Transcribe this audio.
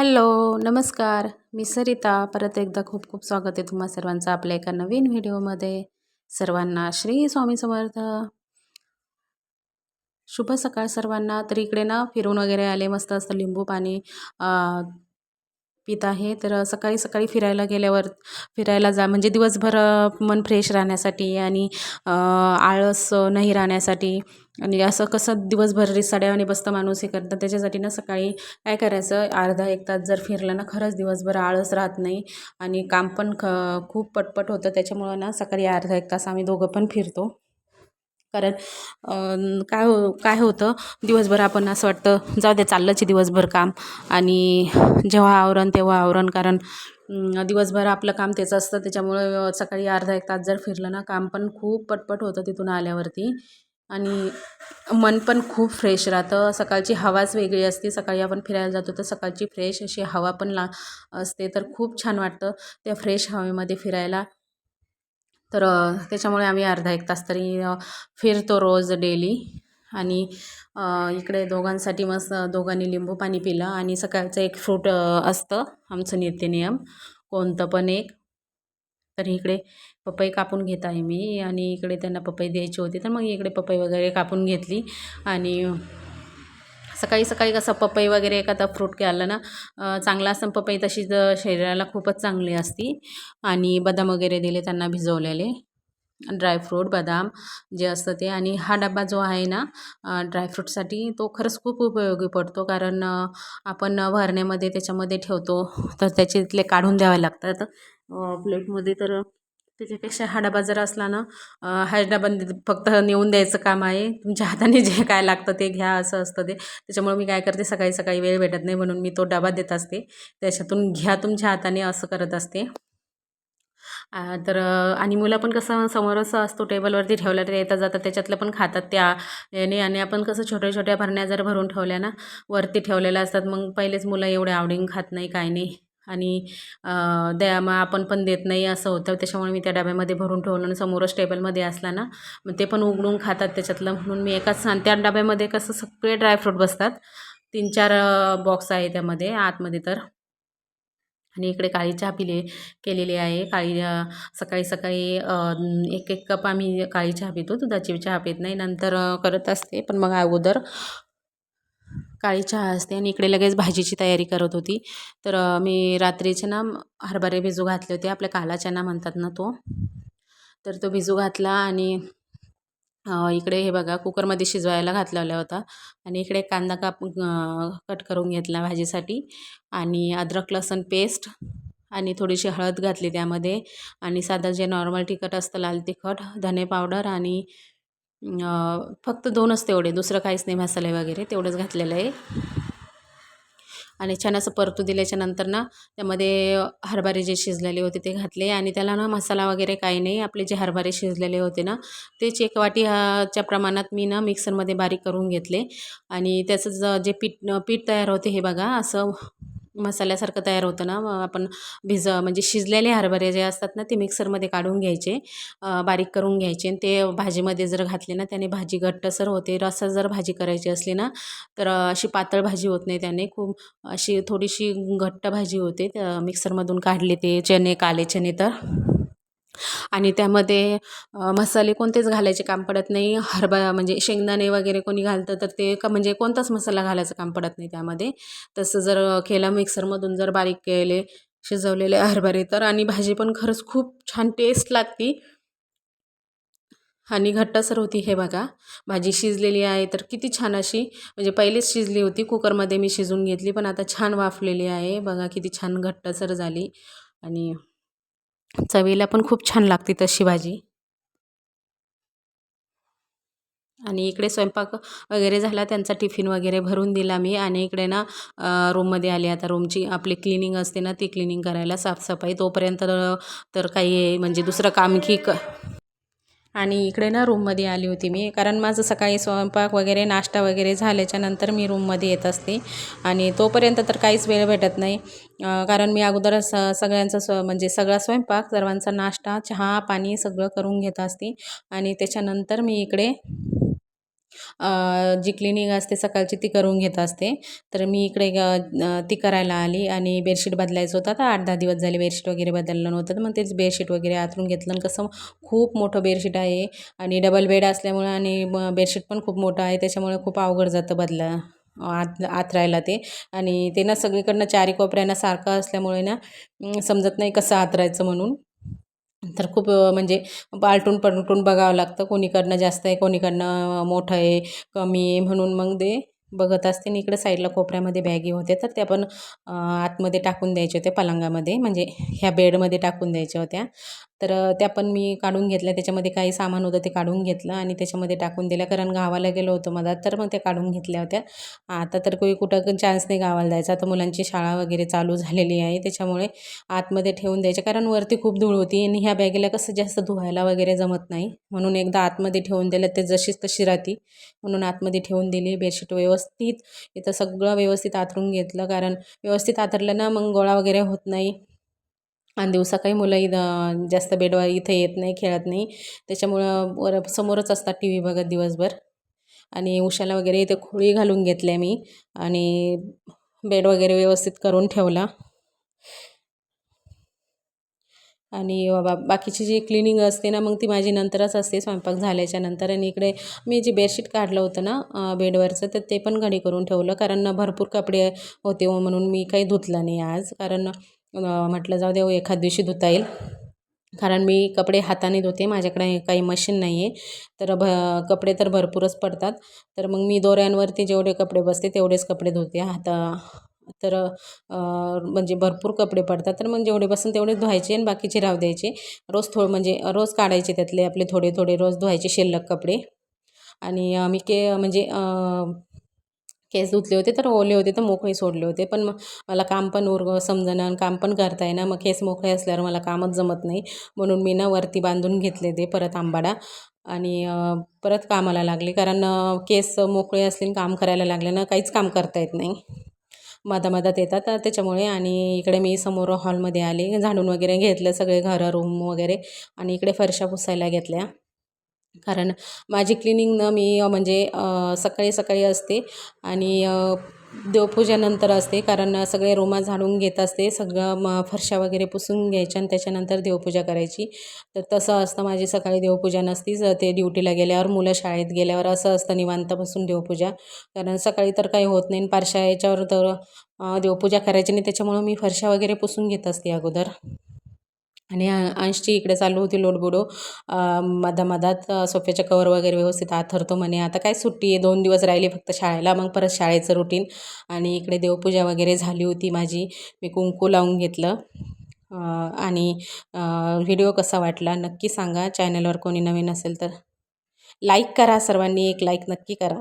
Hello नमस्कार. मी सरिता. परत एकदा खूप खूप स्वागत आहे तुम्हा सर्वांचं आपल्या एका नवीन व्हिडिओमध्ये. सर्वांना श्री स्वामी समर्थ. शुभ सकाळ सर्वांना. तर इकडे ना फिरून वगैरे आले मस्त असतं लिंबू पाणी पित आहे. तर सकाळी सकाळी फिरायला गेल्यावर फिरायला जा म्हणजे दिवसभर मन फ्रेश राहण्यासाठी आणि आळस नाही राहण्यासाठी आणि असं कसं दिवसभर रिसाड्यावाने बसता माणूस हे करतं त्याच्यासाठी ना सकाळी काय करायचं अर्धा एक तास जर फिरलं ना खरंच दिवसभर आळस राहत नाही आणि काम पण ख खूप पटपट होतं त्याच्यामुळं ना सकाळी अर्धा एक तास आम्ही दोघं पण फिरतो. कारण काय हो काय होतं दिवसभर आपण असं वाटतं जाऊ दे चाललंच दिवसभर काम आणि जेव्हा आवरण तेव्हा आवरण कारण दिवसभर आपलं काम तेच असतं त्याच्यामुळं सकाळी अर्धा एक तास जर फिरलं ना काम पण खूप पटपट होतं तिथून आल्यावरती. आणि मन पण खूप फ्रेश राहतं. सकाळची हवाच वेगळी असते. सकाळी आपण फिरायला जातो तर सकाळची फ्रेश अशी हवा पण ला असते. तर खूप छान वाटतं त्या फ्रेश हवेमध्ये फिरायला. तर त्याच्यामुळे आम्ही अर्धा एक तास तरी फिरतो रोज डेली आणि इकडे दोघांसाठी मस्त दोघांनी लिंबू पाणी पिलं. आणि सकाळचं एक फ्रूट असतं. आमचं नित्यनियम. कोणतं पण एक. तर इकडे पपई कापून घेत आहे मी. आणि इकडे त्यांना पपई द्यायची होती तर मग इकडे पपई वगैरे कापून घेतली. आणि सकाळी सकाळी कसं पपई वगैरे एखादा फ्रूट केलं ना चांगला असतं पपई तशी शरीराला खूपच चांगली असती. आणि बदाम वगैरे दिले त्यांना भिजवलेले. ड्रायफ्रूट बदाम जे असतं ते. आणि हा डबा जो आहे ना ड्रायफ्रूटसाठी तो खरंच खूप उपयोगी पडतो. कारण आपण भरण्यामध्ये त्याच्यामध्ये ठेवतो तर त्याच्यातले काढून द्यावे लागतात. प्लेटमध्ये तर त्याच्यापेक्षा हा डबा जर असला ना हा डबा फक्त नेऊन द्यायचं काम आहे. तुमच्या हाताने जे काय लागतं ते घ्या असं असतं ते. त्याच्यामुळे मी काय करते सकाळी सकाळी वेळ भेटत नाही म्हणून मी तो डबा देत असते. त्याच्यातून घ्या तुमच्या हाताने असं करत असते. तर आणि मुलं पण कसं समोर असं असतो टेबलवरती ठेवल्या तर येता जातात त्याच्यातलं पण खातात त्या. याने आणि आपण कसं छोट्या छोट्या भरण्या जर भरून ठेवल्या ना वरती ठेवलेल्या असतात मग पहिलेच मुलं एवढ्या आवडीने खात नाही काय नाही. आणि द्या मग आपण पण देत नाही असं होतं. त्याच्यामुळे मी त्या डब्यामध्ये भरून ठेवलं आणि समोरच टेबलमध्ये असला ना मग ते पण उघडून खातात त्याच्यातलं. म्हणून मी एकाच त्या डब्यामध्ये कसं सगळे ड्रायफ्रूट बसतात. तीन चार बॉक्स आहे त्यामध्ये आतमध्ये तर. आणि इकडे काळी चहा पिले केलेली आहे. काळी सकाळी सकाळी एक एक कप आम्ही काळी चहा पितो. दुधाची चहा पित नाही. नंतर करत असते. पण मग अगोदर काळी चहा असते आणि इकडे लगेच भाजीची तयारी करत होती. तर मी रात्रीचे ना हरभरे भिजू घातले होते. आपल्या काला चना म्हणतात ना तो. तर तो भिजू घातला आणि इकडे हे बघा कुकरमध्ये शिजवायला घातलेला होता. आणि इकडे कांदा काप कट करून घेतला भाजीसाठी. आणि अद्रक लसूण पेस्ट आणि थोडीशी हळद घातली त्यामध्ये. आणि साधं जे नॉर्मल तिखट असतं लाल तिखट धने पावडर आणि फक्त दोनच तेवढे दुसरं काहीच नाही मसाले वगैरे तेवढंच घातलेलं आहे. आणि छान असं परतू दिल्याच्या नंतर ना त्यामध्ये हरभरे जे शिजलेले होते ते घातले. आणि त्याला ना मसाला वगैरे काही नाही आपले जे हरभरे शिजलेले होते ना तेच एक वाटी च्या प्रमाणात मी ना मिक्सरमध्ये बारीक करून घेतले. आणि त्याचं जे पीठ पीठ तयार होते हे बघा असं मसाल्यासारखं तयार होतं ना. आपण भिज म्हणजे शिजलेले हरभरे जे असतात ना ते मिक्सरमध्ये काढून घ्यायचे. बारीक करून घ्यायचे. आणि ते भाजीमध्ये जर घातले ना त्याने भाजी घट्टसर होते. रसा जर भाजी करायची असली ना तर अशी पातळ भाजी होत नाही त्याने. खूप अशी थोडीशी घट्ट भाजी होते. मिक्सरमधून काढले ते चणे काले चणे तर. आणि त्यामध्ये मसाले कोणतेच घालायचे काम पडत नाही. हरभरा म्हणजे शेंगदाणे वगैरे कोणी घालतं तर ते का म्हणजे कोणताच मसाला घालायचं काम पडत नाही त्यामध्ये. तसं जर केलं मिक्सरमधून जर बारीक केले शिजवलेले हरभरे तर आणि भाजी पण खरंच खूप छान टेस्ट लागती. आणि घट्टसर होती हे बघा. भाजी शिजलेली आहे तर किती छान अशी म्हणजे पहिलेच शिजली होती. कुकरमध्ये मी शिजून घेतली पण आता छान वाफलेली आहे. बघा किती छान घट्टसर झाली. आणि चवीला पण खूप छान लागते तशी भाजी. आणि इकडे स्वयंपाक वगैरे झाला त्यांचा टिफिन वगैरे भरून दिला मी. आणि इकडे ना रूममध्ये आले. आता रूमची आपली क्लिनिंग असते ना ती क्लिनिंग करायला साफसफाई. तोपर्यंत तर काही म्हणजे दुसरं काम की क आणि इकडे ना रूममध्ये आली होती मी. कारण माझं सकाळी स्वयंपाक वगैरे नाश्ता वगैरे झाल्याच्यानंतर मी रूममध्ये येत असते. आणि तोपर्यंत तर काहीच वेळ भेटत नाही. कारण मी अगोदर स सगळ्यांचा स्व म्हणजे सगळा स्वयंपाक सर्वांचा नाश्ता चहा पाणी सगळं करून घेत असते. आणि त्याच्यानंतर मी इकडे जी क्लिनिंग असते सकाळची ती करून घेत असते. तर मी इकडे ती करायला आली आणि बेडशीट बदलायचं होतं. आता आठ दहा दिवस झाले बेडशीट वगैरे बदललं नव्हतं. मग तेच बेडशीट वगैरे आतरून घेतलं. आणि कसं खूप मोठं बेडशीट आहे आणि डबल बेड असल्यामुळं आणि बेडशीट पण खूप मोठं आहे. त्याच्यामुळे खूप अवघड जातं बदला आत आतरायला ते. आणि ते ना सगळीकडनं चारी कोपऱ्यांना सारखं असल्यामुळे ना समजत नाही कसं आतरायचं म्हणून. तर खूप म्हणजे पालटून पलटून बघावं लागतं. कोणीकडनं जास्त आहे कोणीकडनं मोठं आहे कमी आहे म्हणून मग ते बघत असते आणि इकडं साईडला कोपऱ्यामध्ये बॅगी होते तर त्या पण आतमध्ये टाकून द्यायच्या होत्या पलंगामध्ये. म्हणजे ह्या बेडमध्ये टाकून द्यायच्या होत्या. तर त्या पण मी काढून घेतल्या. त्याच्यामध्ये काही सामान होतं ते काढून घेतलं आणि त्याच्यामध्ये टाकून दिल्या कारण गावाला गेलो होतो मधात तर मग त्या काढून घेतल्या होत्या. आता तर कोणी कुठं चान्स नाही गावाला जायचा. आता मुलांची शाळा वगैरे चालू झालेली आहे. त्याच्यामुळे आतमध्ये ठेवून द्यायचे. कारण वरती खूप धूळ होती आणि ह्या बॅगेला कसं जास्त धुवायला वगैरे जमत नाही. म्हणून एकदा आतमध्ये ठेवून दिलं. ते जशीच तशी राहती. म्हणून आतमध्ये ठेवून दिली. बेडशीट व्यवस्थित इथं सगळं व्यवस्थित आतरून घेतलं. कारण व्यवस्थित आतरलं ना मग गोळा वगैरे होत नाही. आणि दिवसा काही मुलं इथं जास्त बेडवर इथे येत नाही खेळत नाही. त्याच्यामुळं वर समोरच असतात टी व्ही बघत दिवसभर. आणि उशाला वगैरे इथे खोळी घालून घेतल्या मी. आणि बेड वगैरे व्यवस्थित करून ठेवला. आणि बा बाकीची जी क्लिनिंग असते ना मग ती माझी नंतरच असते. स्वयंपाक झाल्याच्यानंतर आणि इकडे मी जे बेडशीट काढलं होतं ना बेडवरचं तर ते पण घडी करून ठेवलं. कारण भरपूर कपडे होते हो म्हणून मी काही धुतलं नाही आज. कारण म्हटलं जाऊ दे हो, एखाद दिवशी धुता येईल. कारण मी कपडे हाताने धुते माझ्याकडे काही मशीन नाही आहे तर भ कपडे तर भरपूरच पडतात. तर मग मी दोऱ्यांवरती जेवढे कपडे बसते तेवढेच कपडे धुते. हाता तर म्हणजे भरपूर कपडे पडतात. तर मग जेवढे बसून तेवढेच धुवायचे आणि बाकीचे राहू द्यायचे. रोज थो म्हणजे रोज काढायचे त्यातले आपले थोडे थोडे रोज धुवायचे शिल्लक कपडे. आणि मी के म्हणजे केस धुतले होते तर ओले होते तर मोकळे सोडले होते. पण मग मला काम पण उर समजणं आणि काम पण करता येईना. मग केस मोकळे असल्यावर मला कामच जमत नाही. म्हणून मी ना वरती बांधून घेतले ते परत आंबाडा आणि परत कामाला लागले. कारण केस मोकळे असले आणि काम करायला लागले ना काहीच काम करता येत नाही. मधामधात येतात त्याच्यामुळे आणि इकडे मी समोर हॉलमध्ये आले. झाडून वगैरे घेतलं सगळे घरं रूम वगैरे आणि इकडे फरशा पुसायला घेतल्या. कारण माझी क्लिनिंग ना मी म्हणजे सकाळी सकाळी असते आणि देवपूजेनंतर असते कारण सगळे रोमा झाडून घेत असते सगळं म फरशा वगैरे पुसून घ्यायच्या आणि त्याच्यानंतर देवपूजा करायची. तर तसं असतं माझी सकाळी देवपूजा नसतीच ते ड्युटीला गेल्यावर मुलं शाळेत गेल्यावर असं असतं निवांत बसून देवपूजा. कारण सकाळी तर काही होत नाही आणि पारशा याच्यावर तर देवपूजा करायची नाही त्याच्यामुळं मी फरशा वगैरे पुसून घेत असते अगोदर. आणि अंशची इकडे चालू होती लोडबुडो मधा मधात सोफ्याच्या कवर वगैरे व्यवस्थित आथरतो म्हणे. आता काय सुट्टी आहे? दोन दिवस राहिले फक्त शाळेला मग परत शाळेचं रुटीन आणि इकडे देवपूजा वगैरे झाली होती माझी. मी कुंकू लावून घेतलं. आणि व्हिडिओ कसा वाटला नक्की सांगा. चॅनलवर कोणी नवीन असेल तर लाईक करा. सर्वांनी एक लाईक नक्की करा.